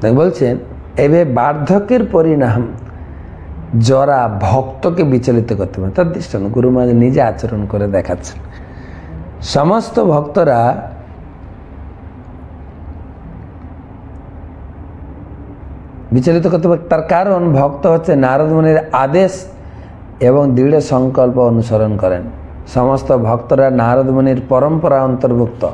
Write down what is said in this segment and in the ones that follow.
তাই বলছেন এভাবে বার্ধক্যের পরিণাম জরা ভক্তকে বিচলিত করতে পারে। তার দৃষ্টান্ত, গুরু মহারাজ নিজে আচরণ করে দেখাচ্ছেন। সমস্ত ভক্তরা বিচলিত করতে পারে। তার কারণ, ভক্ত হচ্ছে নারদ মুনির আদেশ এবং দৃঢ় সংকল্প অনুসরণ করেন। সমস্ত ভক্তরা নারদ মুনির পরম্পরা অন্তর্ভুক্ত।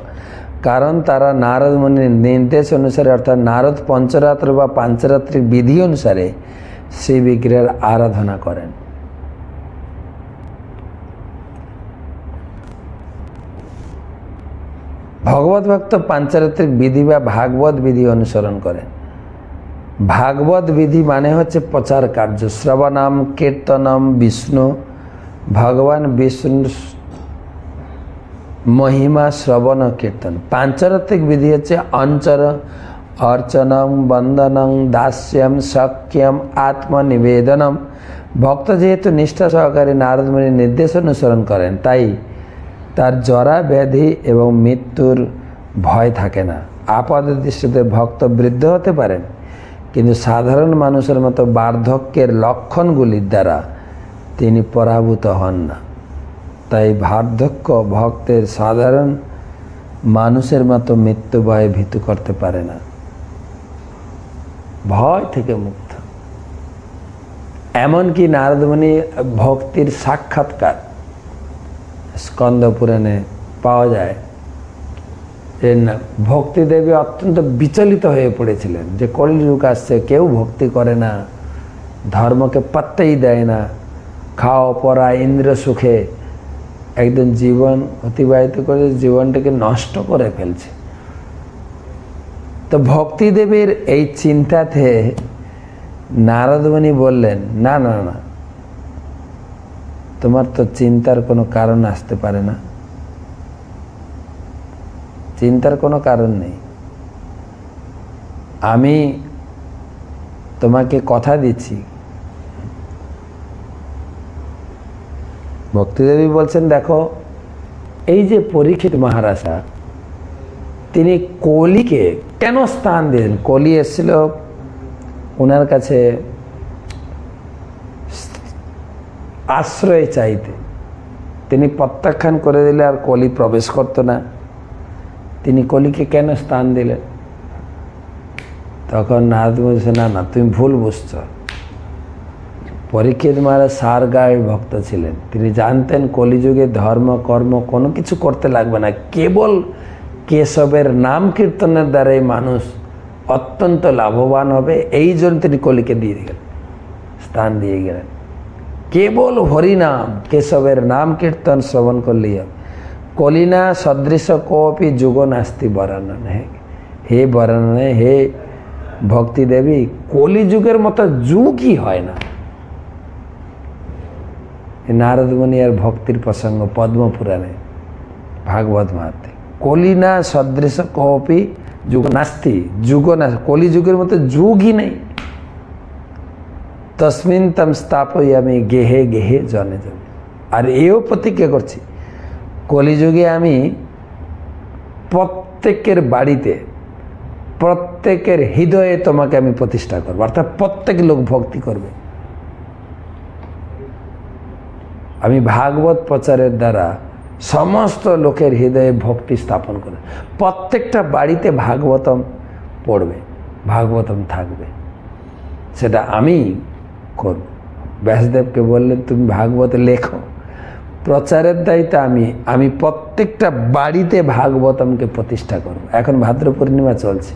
কারণ তারা নারদ মুনির নির্দেশ অনুসারে, অর্থাৎ নারদ পঞ্চরাত্র বা পাঞ্চরাত্রির বিধি অনুসারে শ্রী বিগ্রহের আরাধনা করেন। ভগবত ভক্ত পাঞ্চরাত্রিক বিধি বা ভাগবত বিধি অনুসরণ করেন। ভাগবত বিধি মানে হচ্ছে প্রচার কার্য। শ্রবণম, কীর্তনম, বিষ্ণু, ভগবান বিষ্ণু মহিমা শ্রবণ কীর্তন। পাঞ্চরাত্রিক বিধি হচ্ছে অঞ্চর, অর্চনম, বন্দনম, দাস্যম, সখ্যম, আত্মনিবেদনম। ভক্ত যেহেতু নিষ্ঠা সহকারে নারদমণির নির্দেশ অনুসরণ করেন, তাই তার জরা ব্যাধি এবং মৃত্যুর ভয় থাকে না। আপাত দৃষ্টিতে ভক্ত বৃদ্ধ হতে পারেন, কিন্তু সাধারণ মানুষের মতো বার্ধক্যের লক্ষণগুলির দ্বারা তিনি পরাভূত হন না। তাই বার্ধক্য ভক্তের সাধারণ মানুষের মতো মৃত্যু ভয়ে ভীতু করতে পারে না। ভয় থেকে মুক্ত। এমনকি নারদমণি ভক্তির সাক্ষাৎকার স্কন্দ পুরাণে পাওয়া যায় যে ভক্তি দেবী অত্যন্ত বিচলিত হয়ে পড়েছিলেন যে কলিযুগ আসছে, কেউ ভক্তি করে না, ধর্মকে পাত্তাই দেয় না খাওয়া পরা ইন্দ্র সুখে একদম জীবন অতিবাহিত করে জীবনটাকে নষ্ট করে ফেলছে। তো ভক্তি দেবীর এই চিন্তাতে নারদমণি বললেন, না না না, তোমার তো চিন্তার কোনো কারণ আসতে পারে না। চিন্তার কোনো কারণ নেই। আমি তোমাকে কথা দিচ্ছি ভক্তিদেবী বলছেন, দেখো, এই যে পরীক্ষিত মহারাজা, তিনি কলিকে কেন স্থান দিলেন? কলি এসেছিল ওনার কাছে আশ্রয় চাইতে। তিনি প্রত্যাখ্যান করে দিলে আর কলি প্রবেশ করতো না। তিনি কলিকে কেন স্থান দিলেন? তখন নারদ বলছে, না না, তুমি ভুল বুঝছ। পরীক্ষিত মহারাজ সার গায়ে ভক্ত ছিলেন। তিনি জানতেন কলিযুগে ধর্ম, কর্ম কোনো কিছু করতে লাগবে না। কেবল কেশবের নাম কীর্তনের দ্বারাই মানুষ অত্যন্ত লাভবান হবে। এই জন্য তিনি কলিকে দিয়ে গেলেন স্থান দিয়ে গেলেন। কেবল হরিনাম, কেশবের নাম কীর্তন শ্রবণ করলেই হবে। কলিনা সদৃশ কোপি যুগ নাস্তি বর্ণন হে হে বর্ণন হে ভক্তি দেবী, কলিযুগের মতো যুগই হয় না। এই নারদমণি আর ভক্তির প্রসঙ্গ পদ্মপুরাণে, ভাগবত মাহাতে কলিনা সদৃশ কপি যুগ নাস্তি, যুগ না, কলিযুগের মতো যুগই নেই। তসমিন তম স্থাপই আমি গেহে গেহে জনে জনে। আর এও প্রতিজ্ঞা করছি, কলিযুগে আমি প্রত্যেকের বাড়িতে, প্রত্যেকের হৃদয়ে তোমাকে আমি প্রতিষ্ঠা করব, অর্থাৎ প্রত্যেক লোক ভক্তি করবে। আমি ভাগবত প্রচারের দ্বারা সমস্ত লোকের হৃদয়ে ভক্তি স্থাপন করে, প্রত্যেকটা বাড়িতে ভাগবতম পড়বে, ভাগবতম থাকবে। সেটা আমি করব। ব্যাসদেবকে বললেন, তুমি ভাগবত লেখো। প্রচারের দায়িত্ব আমি আমি প্রত্যেকটা বাড়িতে ভাগবতমকে প্রতিষ্ঠা করব। এখন ভাদ্র পূর্ণিমা চলছে।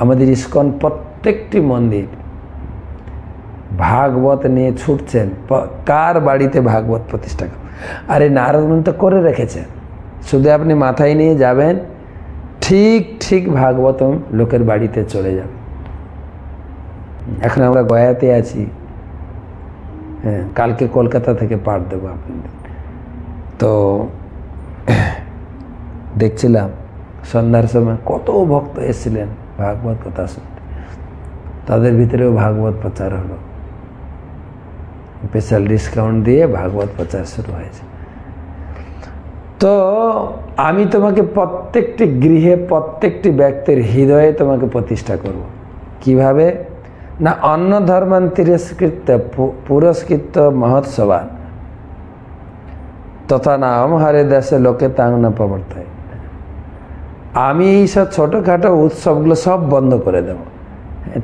আমাদের ইস্কন প্রত্যেকটি মন্দির ভাগবত নিয়ে ছুটছেন কার বাড়িতে ভাগবত প্রতিষ্ঠা করব আরে নারদমন তো করে রেখেছেন শুধু আপনি মাথায় নিয়ে যাবেন, ঠিক ঠিক ভাগবতম লোকের বাড়িতে চলে যাবে। এখন আমরা গয়াতে আছি। হ্যাঁ কালকে কলকাতা থেকে পাঠ দেবো আপনাদের। তো, দেখছিলাম, সন্ধ্যার সময় কত ভক্ত এসেছিলেন ভাগবত কথা শুনতে। তাদের ভিতরেও ভাগবত প্রচার হলো। স্পেশাল ডিসকাউন্ট দিয়ে ভাগবত প্রচার শুরু হয়েছে। তো আমি তোমাকে প্রত্যেকটি গৃহে, প্রত্যেকটি ব্যক্তির হৃদয়ে তোমাকে প্রতিষ্ঠা করব। কীভাবে? না অন্য ধর্মান তিরস্কৃত পুরস্কৃত মহোৎসবা তথা নাম হরে দেশে লোকে তাং না প্রবর্তায়। আমি এইসব ছোটোখাটো উৎসবগুলো সব বন্ধ করে দেব।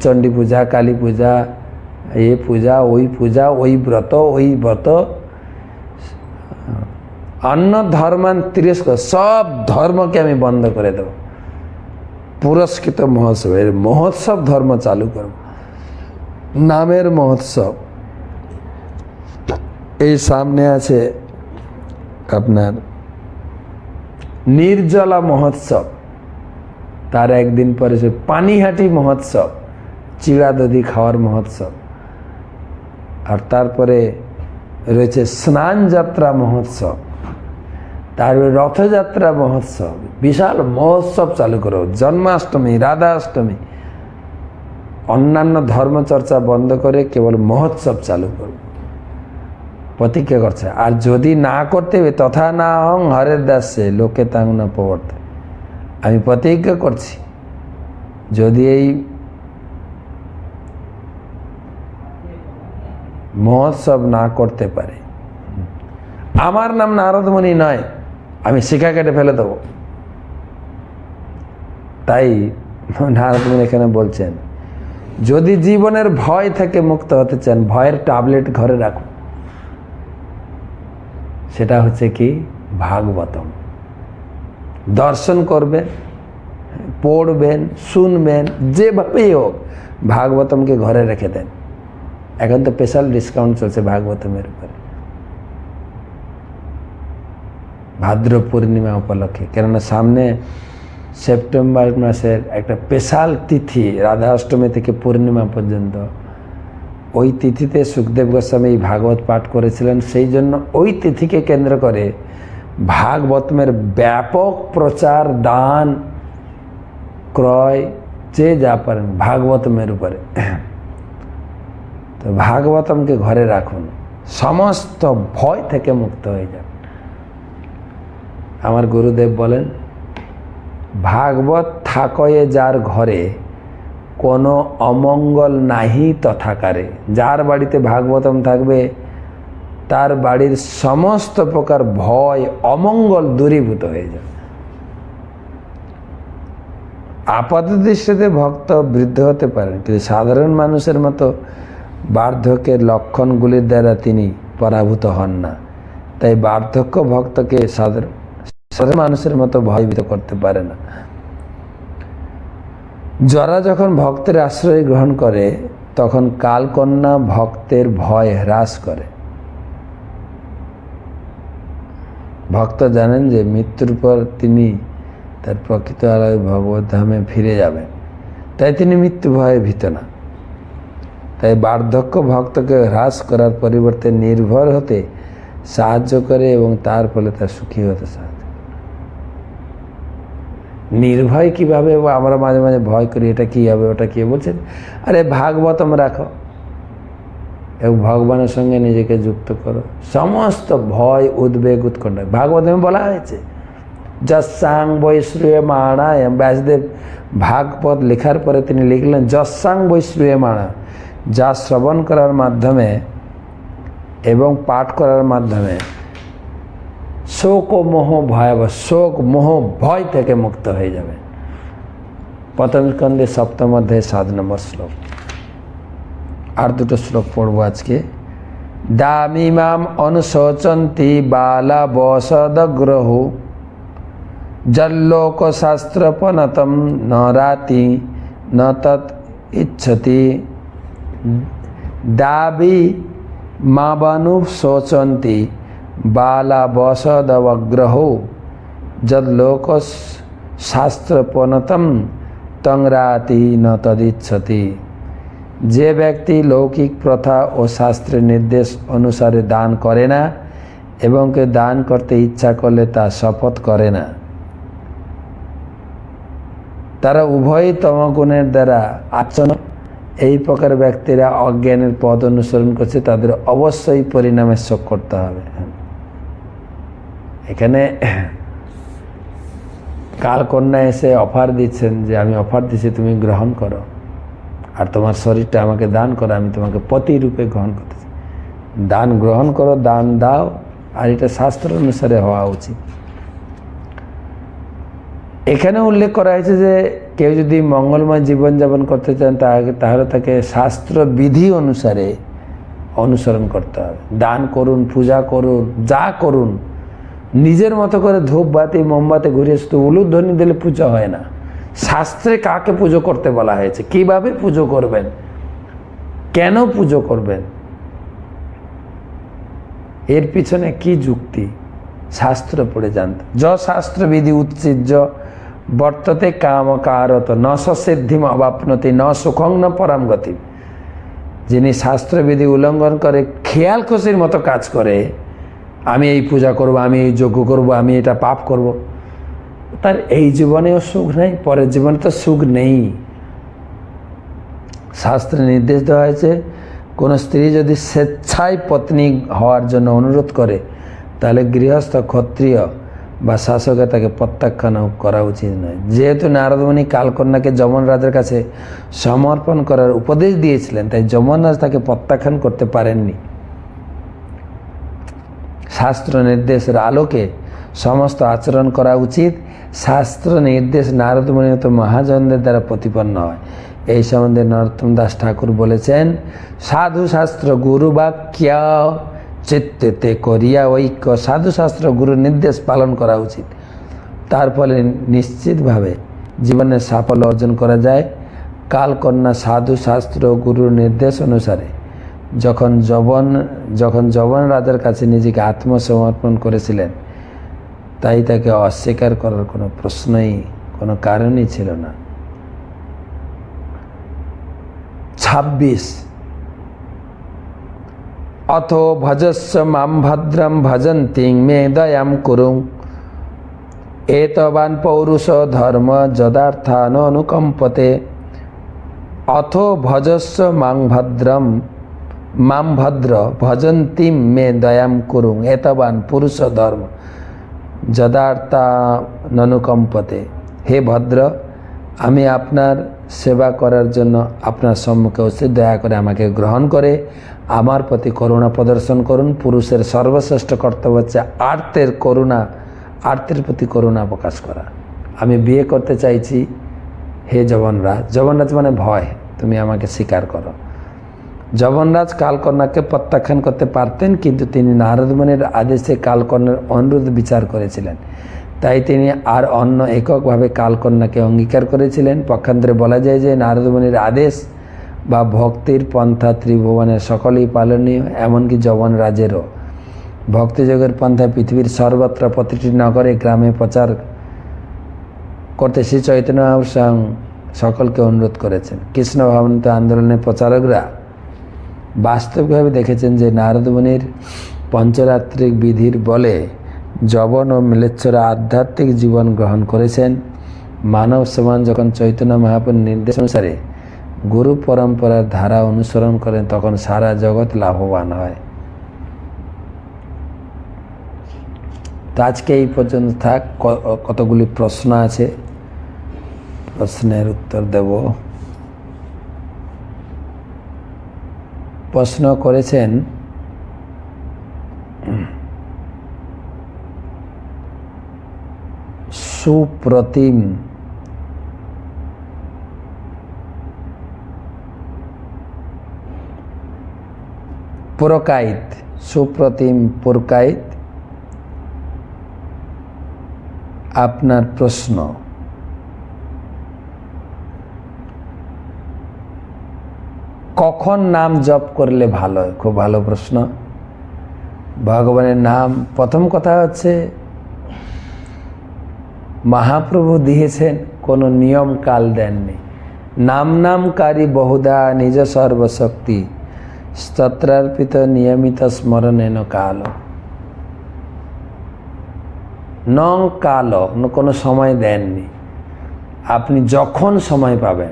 চণ্ডী পূজা, কালী পূজা এ পূজা, ওই পূজা, ওই ব্রত ওই ব্রত। অন্য ধর্মান তিরস্কার সব ধর্মকে আমি বন্ধ করে দেব। পুরস্কৃত মহোৎসব এর মহোৎসব ধর্ম চালু করব। নামের মহোৎসব। এই সামনে আছে আপনার নির্জলা মহোৎসব। তার একদিন পরে সে পানিহাটি মহোৎসব চিড়া দধি খাওয়ার মহোৎসব। আর তারপরে রয়েছে স্নান যাত্রা মহোৎসব, তারপরে রথযাত্রা মহোৎসব, বিশাল মহোৎসব চালু করো, জন্মাষ্টমী রাধা অষ্টমী অন্যান্য ধর্মচর্চা বন্ধ করে কেবল মহোৎসব চালু করো। প্রতিজ্ঞা করছে, আর যদি না করতে হবে, তথা না হং হরের দাসে, লোকে তাং না প্রবর্তে। আমি প্রতিজ্ঞা করছি, যদি এই মহোৎসব না করতে পারে। আমার নাম নারদমণি নয়, আমি শিখা কেটে ফেলে দেবো। তাই নারদমণি এখানে বলছেন, যদি জীবনের ভয় থেকে মুক্ত হতে চান, ভয়ের ট্যাবলেট ঘরে রাখুন। সেটা হচ্ছে কি? ভাগবতম। দর্শন করবেন, পড়বেন, শুনবেন, যেভাবেই হোক, ভাগবতমকে ঘরে রেখে দেন। এখন তো স্পেশাল ডিসকাউন্ট চলছে ভাগবতমের উপরে। ভাদ্র পূর্ণিমা উপলক্ষে। কেননা সামনে সেপ্টেম্বর মাসের একটা স্পেশাল তিথি, রাধা অষ্টমী থেকে পূর্ণিমা পর্যন্ত। ওই তিথিতে সুখদেব গোস্বামী ভাগবত পাঠ করেছিলেন। সেই জন্য ওই তিথিকে কেন্দ্র করে ভাগবতমের ব্যাপক প্রচার, দান, ক্রয় যে যা পারেন ভাগবতমের উপরে। তো ভাগবতমকে ঘরে রাখুন। সমস্ত ভয় থেকে মুক্ত হয়ে যান। আমার গুরুদেব বলেন, ভাগবত থাকয়ে যার ঘরে কোনো অমঙ্গল নাহি তথাকারে। যার বাড়িতে ভাগবতম থাকবে, তার বাড়ির সমস্ত প্রকার ভয়, অমঙ্গল দূরীভূত হয়ে যাবে। আপাত দৃষ্টিতে ভক্ত বৃদ্ধ হতে পারেন, কিন্তু সাধারণ মানুষের মতো বার্ধক্যের লক্ষণগুলির দ্বারা তিনি পরাভূত হন না। তাই বার্ধক্য ভক্তকে সাধারণ সাধারণ মানুষের মতো ভয়ভীত করতে পারে না। যারা যখন ভক্তের আশ্রয় গ্রহণ করে, তখন কালকন্যা ভক্তের ভয় হ্রাস করে। ভক্ত জানেন যে মৃত্যুর পর তিনি তার প্রকৃত আলয় ভগবত ধামে ফিরে যাবেন। তাই তিনি মৃত্যু ভয়ে ভীত না। তাই বার্ধক্য ভক্তকে হ্রাস করার পরিবর্তে নির্ভর হতে সাহায্য করে এবং তার ফলে তার সুখী হতে সাহায্য নির্ভয় কীভাবে আমরা মাঝে মাঝে ভয় করি, এটা কি হবে, ওটা কি বলছেন, আরে ভাগবতম রাখো। এবং ভগবানের সঙ্গে নিজেকে যুক্ত করো। সমস্ত ভয়, উদ্বেগ উৎকণ্ঠ। ভাগবতমে বলা হয়েছে, যসাং বৈশ্রুয়ে মাণায় ব্যাসদেব ভাগবত লেখার পরে তিনি লিখলেন, যসাং বৈশ্রুয়ে মাণা যা শ্রবণ করার মাধ্যমে এবং পাঠ করার মাধ্যমে শোক ও মোহ ভয়াবহ শোক মোহ ভয় থেকে মুক্ত হয়ে যাবে প্রথম স্কন্ধে সপ্তম অধ্যায় সাত নম্বর শ্লোক আর দুটো শ্লোক পড়ব আজকে দামিমাম অনুশোচন্তি বালা বসদগ্রহু জল্লোক শাস্ত্রপনতম ন রাতি ন তৎ ইচ্ছতি দাবি মাবানু শোচন্তি বালা বসদগ্রহ যদ্লোক শাস্ত্রপনতম তংরাতি ন তদিচ্ছতি যে ব্যক্তি লৌকিক প্রথা ও শাস্ত্রের নির্দেশ অনুসারে দান করে না এবং কে দান করতে ইচ্ছা করলে তা শপথ করে না। তারা উভয়ই তমগুণের দ্বারা আচরণ এই প্রকার ব্যক্তিরা অজ্ঞানের পথ অনুসরণ করছে, তাদের অবশ্যই পরিণামে শোক করতে হবে। এখানে কালকন্যা এসে অফার দিচ্ছেন যে, আমি অফার দিচ্ছি, তুমি গ্রহণ করো। আর তোমার শরীরটা আমাকে দান করো, আমি তোমাকে পতি রূপে গ্রহণ করতে চাই। দান গ্রহণ করো, দান দাও, আর এটা শাস্ত্র অনুসারে হওয়া উচিত। এখানে উল্লেখ করা হয়েছে যে কেউ যদি মঙ্গলময় জীবনযাপন করতে চান তাহলে তাকে শাস্ত্র বিধি অনুসারে অনুসরণ করতে হবে। দান করুন, পূজা করুন, যা করুন, নিজের মতো করে ধূপ, বাতি, মোমবাতি ঘুরিয়ে শুধু উলুধ্বনি দিলে পুজো হয় না। শাস্ত্রে কাকে পুজো করতে বলা হয়েছে? কীভাবে পুজো করবেন? কেন পুজো করবেন? এর পিছনে কি যুক্তি? শাস্ত্র পড়ে জানত। য শাস্ত্র বিধি উচ্চির্য বর্ততে কাম কারত ন সিদ্ধিম অবাপনতি ন সুখং ন পরাম গতি। যিনি শাস্ত্রবিধি উল্লঙ্ঘন করে খেয়াল খুশির মতো কাজ করে, আমি এই পূজা করব, আমি এই যজ্ঞ করব, আমি এটা পাপ করব। তার এই জীবনেও সুখ নেই, পরের জীবনে তো সুখ নেই। শাস্ত্রে নির্দেশ দেওয়া হয়েছে, কোনো স্ত্রী যদি স্বেচ্ছায় পত্নী হওয়ার জন্য অনুরোধ করে, তাহলে গৃহস্থ ক্ষত্রিয় বা শাসকে তাকে প্রত্যাখ্যান করা উচিত নয়। যেহেতু নারদমণি কালকন্যাকে যমনরাজের কাছে সমর্পণ করার উপদেশ দিয়েছিলেন, তাই যমনরাজ তাকে প্রত্যাখ্যান করতে পারেননি। শাস্ত্র নির্দেশের আলোকে সমস্ত আচরণ করা উচিত। শাস্ত্র নির্দেশ নারদমণি মতো মহাজনদের দ্বারা প্রতিপন্ন হয়। এই সম্বন্ধে নরোত্তম দাস ঠাকুর বলেছেন সাধু শাস্ত্র গুরু বাক্য চিত্তেতে করিয়া ঐক্য, সাধুশাস্ত্র গুরুর নির্দেশ পালন করা উচিত। তার ফলে নিশ্চিতভাবে জীবনে সাফল্য অর্জন করা যায়। কালকন্যা সাধুশাস্ত্র, গুরুর নির্দেশ অনুসারে যখন যবন যখন যবন রাজার কাছে নিজেকে আত্মসমর্পণ করেছিলেন, তাই তাকে অস্বীকার করার কোনো প্রশ্নই, কোনো কারণই ছিল না। ছাব্বিশ অথ ভজস্ব মাম ভদ্রম ভজন্তিং মে দয়াম কুরুং এতবান পৌরুষ ধর্ম যদার্থান অনুকম্পতে অথ ভজস্ব মাং ভদ্রম মাম ভদ্র ভজন্তিম মে দয়াম কুরুং এতবান পুরুষ ধর্ম যদার্থানুকম্পতে হে ভদ্র, আমি আপনার সেবা করার জন্য আপনার সম্মুখে উচিত দয়া করে আমাকে গ্রহণ করে। আমার প্রতি করুণা প্রদর্শন করুন। পুরুষের সর্বশ্রেষ্ঠ কর্তব্য হচ্ছে আর্তের করুণা, আর্তের প্রতি করুণা প্রকাশ করা। আমি বিয়ে করতে চাইছি হে জবনরাজ জবনরাজ মানে ভয়, তুমি আমাকে স্বীকার করো। জবনরাজ কালকন্যাকে প্রত্যাখ্যান করতে পারতেন, কিন্তু তিনি নারদমণির আদেশে কালকন্যার অনুরোধ বিচার করেছিলেন। তাই তিনি আর অন্য এককভাবে কালকন্যাকে অঙ্গীকার করেছিলেন। পক্ষান্তরে বলা যায় যে নারদমণির আদেশ বা ভক্তির পন্থা ত্রিভুবনের সকলেই পালনীয়, এমনকি যবন রাজেরও। ভক্তিযোগের পন্থা পৃথিবীর সর্বত্র প্রতিটি নগরে গ্রামে প্রচার করতে শ্রী চৈতন্য মহাপ্রসাং সকলকে অনুরোধ করেছেন। কৃষ্ণ ভাবন্ত আন্দোলনের প্রচারকরা বাস্তবিকভাবে দেখেছেন যে নারদমণির পঞ্চরাত্রিক বিধির বলে যবন ও মিলেচ্ছরা আধ্যাত্মিক জীবন গ্রহণ করেছেন। মানব সমান যখন চৈতন্য মহাপুর নির্দেশ অনুসারে গুরু পরম্পরার ধারা অনুসরণ করেন, তখন সারা জগৎ লাভবান হয়। তো আজকে এই পর্যন্ত থাক। কতগুলি প্রশ্ন আছে? প্রশ্নের উত্তর দেব। প্রশ্ন করেছেন, সুপ্রতিম পুরকাইত সুপ্রতিম পুরকাইত আপনার প্রশ্ন। কখন নাম জপ করলে ভালো খুব ভালো প্রশ্ন। ভগবানের নাম, প্রথম কথা হচ্ছে, মহাপ্রভু দিয়েছেন, কোনো নিয়ম কাল দেননি। নাম নামকারী বহুদা নিজ সর্বশক্তি। স্তত্রার্পিত নিয়মিত স্মরণেন কাল। নং কাল কোনো সময় দেননি। আপনি যখন সময় পাবেন,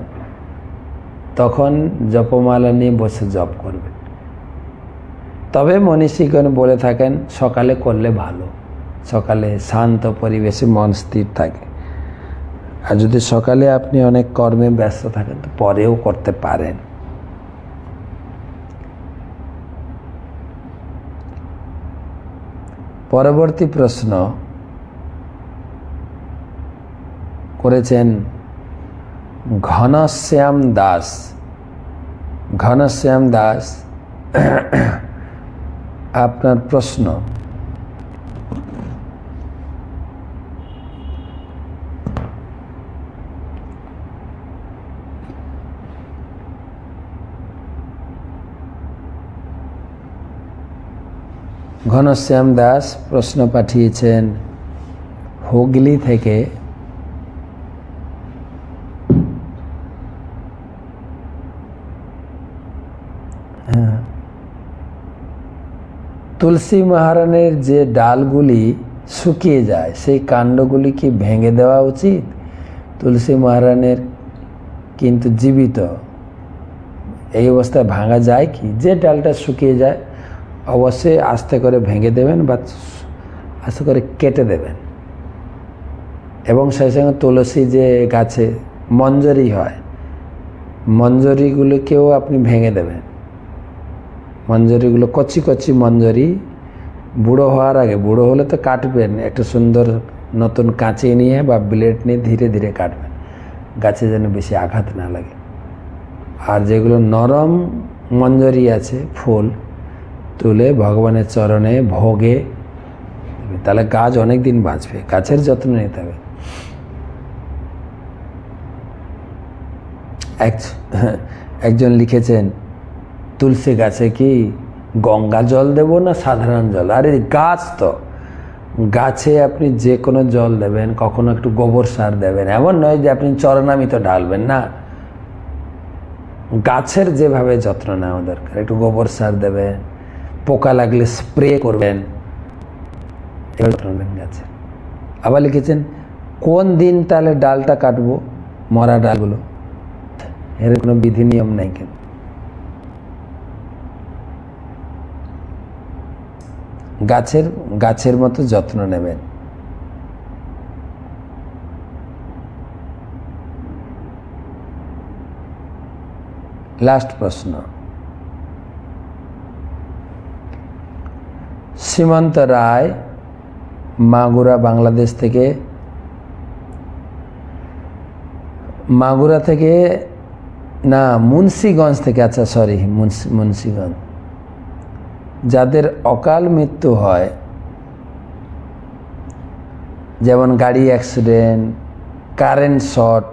তখন জপমালা নিয়ে বসে জপ করবেন। তবে মনীষীগণ বলে থাকেন, সকালে করলে ভালো, সকালে শান্ত পরিবেশে মন স্থির থাকে। আর যদি সকালে আপনি অনেক কর্মে ব্যস্ত থাকেন, তো পরেও করতে পারেন। পরবর্তী প্রশ্ন করেছেন ঘনশ্যাম দাস। ঘনশ্যাম দাস আপনার প্রশ্ন। ঘনশ্যাম দাস প্রশ্ন পাঠিয়েছেন হুগলি থেকে। হ্যাঁ। তুলসী মহারানের যে ডালগুলি শুকিয়ে যায়, সেই কাণ্ডগুলি কি ভেঙে দেওয়া উচিত? তুলসী মহারানের কিন্তু জীবিত। এই অবস্থায় ভাঙা যায় কি? যে ডালটা শুকিয়ে যায় অবশ্যই আস্তে করে ভেঙে দেবেন বা আস্তে করে কেটে দেবেন। এবং সেই সঙ্গে তুলসী যে গাছে মঞ্জরি হয়, মঞ্জরিগুলোকেও আপনি ভেঙে দেবেন। মঞ্জরিগুলো কচি কচি মঞ্জরি, বুড়ো হওয়ার আগে, বুড়ো হলে তো কাটবেন, একটা সুন্দর নতুন কাঁচি নিয়ে বা ব্লেড নিয়ে ধীরে ধীরে কাটবেন। গাছে যেন বেশি আঘাত না লাগে। আর যেগুলো নরম মঞ্জরি আছে, ফুল তুলে ভগবানের চরণে ভোগে। তাহলে গাছ অনেক দিন বাঁচবে, গাছের যত্ন নিতে হবে। এক, একজন লিখেছেন, তুলসী গাছে কি গঙ্গা জল দেব না সাধারণ জল? আরে গাছ তো। গাছে আপনি যে কোনো জল দেবেন, কখনো একটু গোবর সার দেবেন। এমন নয় যে আপনি চরণামিত ঢালবেন, না। গাছের যেভাবে যত্ন নেওয়া দরকার, একটু গোবর সার দেবেন পোকা লাগলে স্প্রে করবেন। গাছে। আবার লিখেছেন, কোন দিন তাহলে ডালটা কাটবো? মরা ডালগুলো। এর কোনো বিধি নিয়ম নাই কেন গাছের গাছের মতো যত্ন নেবেন। লাস্ট প্রশ্ন। সীমান্ত রায় মাগুরা, বাংলাদেশ থেকে। মাগুরা থেকে, না, মুন্সিগঞ্জ থেকে আচ্ছা সরি মুন্সি, মুন্সিগঞ্জ। যাদের অকাল মৃত্যু হয়, যেমন গাড়ি অ্যাক্সিডেন্ট কারেন্ট শট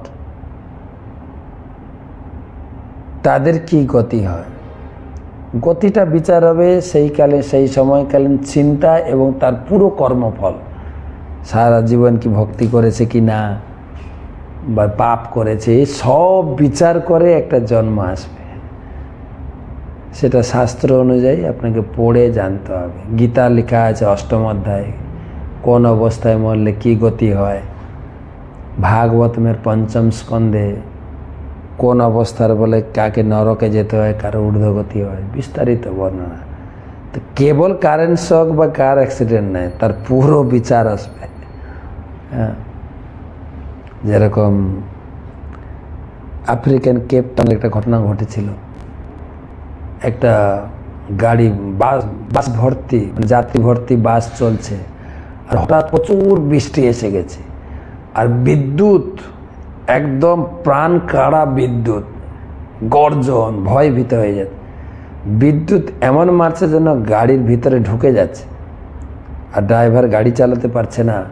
তাদের কি গতি হয়? গতিটা বিচার হবে সেই কালে, সেই সময়কালীন চিন্তা এবং তার পুরো কর্মফল। সারা জীবন কি ভক্তি করেছে কি না, বা পাপ করেছে সব বিচার করে একটা জন্ম আসবে। সেটা শাস্ত্র অনুযায়ী আপনাকে পড়ে জানতে হবে। গীতা লেখা আছে অষ্টম অধ্যায়। কোন অবস্থায় মরলে কি গতি হয়? ভাগবতমের পঞ্চম স্কন্ধে কোন অবস্থার বলে কাকে নরকে যেতে হয়, কারও ঊর্ধ্বগতি হয়, বিস্তারিত বর্ণনা। তো কেবল কারেন্ট শক বা কার অ্যাক্সিডেন্ট নয় তার পুরো বিচার আসবে। হ্যাঁ? যেরকম আফ্রিকান কেপটাউন একটা ঘটনা ঘটেছিল। একটা গাড়ি, বাস বাস ভর্তি মানে যাত্রী ভর্তি বাস চলছে, আর হঠাৎ প্রচুর বৃষ্টি এসে গেছে। আর বিদ্যুৎ একদম প্রাণ কাড়া বিদ্যুৎ, গর্জন ভয় ভীত হয়ে যাচ্ছে বিদ্যুৎ এমন মারছে যেন গাড়ির ভিতরে ঢুকে যাচ্ছে। আর ড্রাইভার গাড়ি চালাতে পারছে না।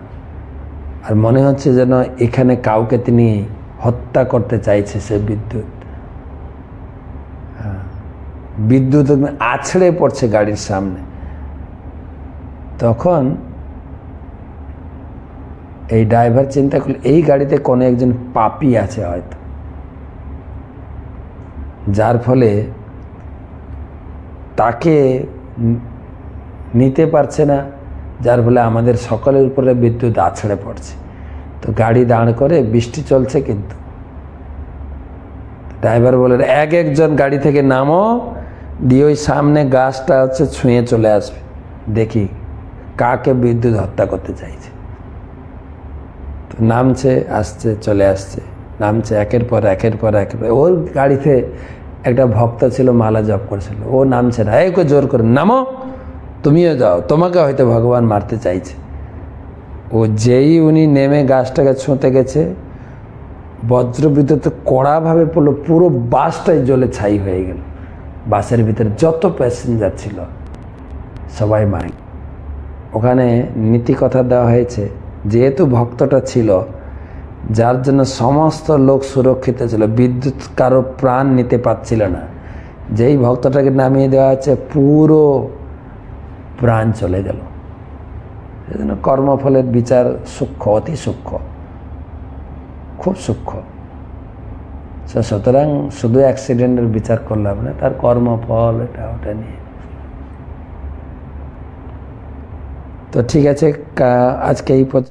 আর মনে হচ্ছে যেন এখানে কাউকে তিনি হত্যা করতে চাইছে সে বিদ্যুৎ। হ্যাঁ বিদ্যুৎ আছড়ে পড়ছে গাড়ির সামনে। তখন এই ড্রাইভার চিন্তা করলে, এই গাড়িতে কোনো একজন পাপি আছে হয়তো। যার ফলে তাকে নিতে পারছে না, যার ফলে আমাদের সকলের উপরে বিদ্যুৎ আছড়ে পড়ছে। তো গাড়ি দাঁড় করে, বৃষ্টি চলছে কিন্তু। ড্রাইভার বলে এক একজন গাড়ি থেকে নামো, দিয়ে ওই সামনে গাছটা হচ্ছে ছুঁয়ে চলে আসবে। দেখি কাকে বিদ্যুৎ হত্যা করতে চাইছে। নামছে, আসছে, চলে আসছে। নামছে একের পর একের পর একের পর ওর গাড়িতে একটা ভক্ত ছিল, মালা জপ করেছিল। ও নামছে না। এই করে জোর করে, নামো, তুমিও যাও। তোমাকে হয়তো ভগবান মারতে চাইছে। ও যেই উনি নেমে গাছটাকে ছুঁতে গেছে বজ্রবিদ্যুতে কড়াভাবে পড়ল পুরো বাসটাই জ্বলে ছাই হয়ে গেল। বাসের ভিতরে যত প্যাসেঞ্জার ছিল, সবাই মারে। ওখানে নীতি কথা দেওয়া হয়েছে যেহেতু ভক্তটা ছিল, যার জন্য সমস্ত লোক সুরক্ষিত ছিল, বিদ্যুৎ কারও প্রাণ নিতে পারছিল না। যেই ভক্তটাকে নামিয়ে দেওয়া হচ্ছে পুরো প্রাণ চলে গেল। সেজন্য কর্মফলের বিচার সূক্ষ্ম, অতি সূক্ষ্ম, খুব সূক্ষ্ম। সুতরাং শুধু অ্যাক্সিডেন্টের বিচার করলাম না, তার কর্মফল এটা ওটা নিয়ে। তো ঠিক আছে আজকে এই